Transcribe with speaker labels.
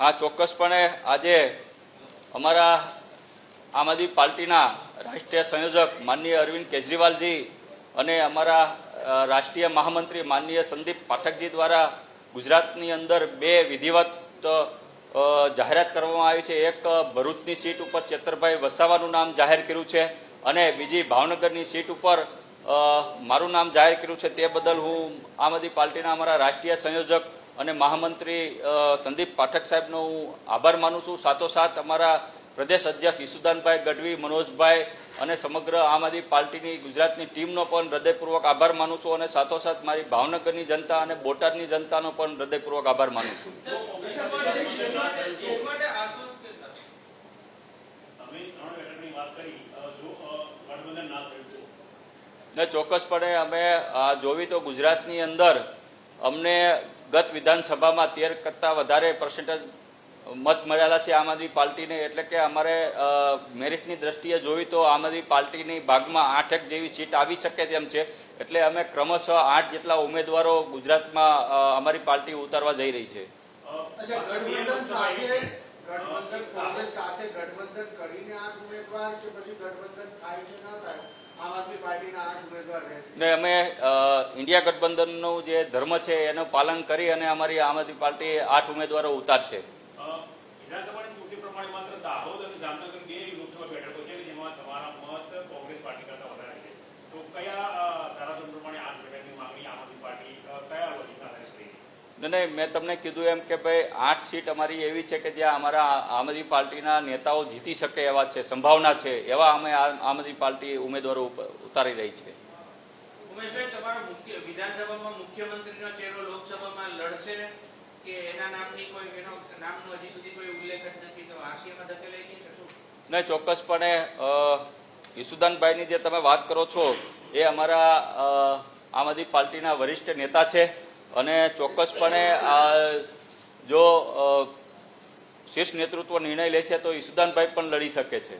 Speaker 1: હા, ચોક્કસપણે આજે અમારા આમ આદમી પાર્ટીના રાષ્ટ્રીય સંયોજક માનનીય અરવિંદ કેજરીવાલજી અને અમારા રાષ્ટ્રીય મહામંત્રી માનનીય સંદીપ પાઠકજી દ્વારા ગુજરાતની અંદર બે વિધિવત જાહેરાત કરવામાં આવી છે. એક ભરૂચની સીટ ઉપર ચેતરભાઈ વસાવાનું નામ જાહેર કર્યું છે અને બીજી ભાવનગરની સીટ ઉપર મારું નામ જાહેર કર્યું છે. તે બદલ હું આમ આદમી પાર્ટીના અમારા રાષ્ટ્રીય સંયોજક અને મહામંત્રી સંદીપ પાઠક સાહેબનો હું આભાર માનું છું. સાથોસાથ અમારા પ્રદેશ અધ્યક્ષ ઈસુદાનભાઈ ગઢવી મનોજભાઈ અને સમગ્ર આમ આદમી પાર્ટીની ગુજરાતની ટીમનો પણ હૃદયપૂર્વક આભાર માનું છું અને સાથોસાથ મારી ભાવનગરની જનતા અને બોટાદની જનતાનો પણ હૃદયપૂર્વક આભાર માનું છું.
Speaker 2: ના
Speaker 1: ચોક્કસપણે અમે જોવી તો ગુજરાતની અંદર અમને ગત વિધાનસભામાં તેર કરતાં વધારે પર્સન્ટેજ મત મળેલા છે આમ આદમી પાર્ટીને. એટલે કે અમારે મેરિટની દ્રષ્ટિએ જોવી તો આમ આદમી પાર્ટીની ભાગમાં આઠેક જેવી સીટ આવી શકે તેમ છે. એટલે અમે ક્રમશઃ આઠ જેટલા ઉમેદવારો ગુજરાતમાં અમારી પાર્ટી ઉતારવા જઈ રહી છે.
Speaker 3: સાથે ગઠબંધન કરીને આઠ ઉમેદવાર કે પછી ગઠબંધન થાય કે ના થાય? આમ આદમી પાર્ટીના આઠ ઉમેદવાર રહેશે
Speaker 1: ને અમે ઇન્ડિયા ગઠબંધનનું જે ધર્મ છે એનું પાલન કરી અને અમારી આમ આદમી પાર્ટી આઠ ઉમેદવારો ઉતારશે.
Speaker 2: વિધાનસભાની ચૂંટણી પ્રમાણે માત્ર દાહોદ અને જામનગર બે લોકસભા બેઠકો છે કે જેમાં તમારા મત કોંગ્રેસ પાર્ટી કરતા વધારે છે તો કયા અ, ધારાધોરણ પ્રમાણે આઠ બેઠકની માંગણી આમ આદમી પાર્ટી અ, કયા લોજિકના આધારે કરી
Speaker 1: નહીં મેં તમને કીધું એમ કે ભાઈ આઠ સીટ અમારી એવી છે કે જ્યાં અમારા આમ આદમી પાર્ટીના નેતાઓ જીતી શકે એવા છે સંભાવના છે એવા અમે આમ આદમી પાર્ટી ઉમેદવારો ઉતારી રહી છે.
Speaker 4: નહીં
Speaker 1: ચોક્કસપણે ઈસુદાનભાઈની જે તમે વાત કરો છો એ અમારા આમ આદમી પાર્ટીના વરિષ્ઠ નેતા છે. અને ચોક્કસપણે આ જો શીર્ષ નેતૃત્વ નિર્ણય લેશે તો ઈસુદાનભાઈ પણ લડી શકે છે.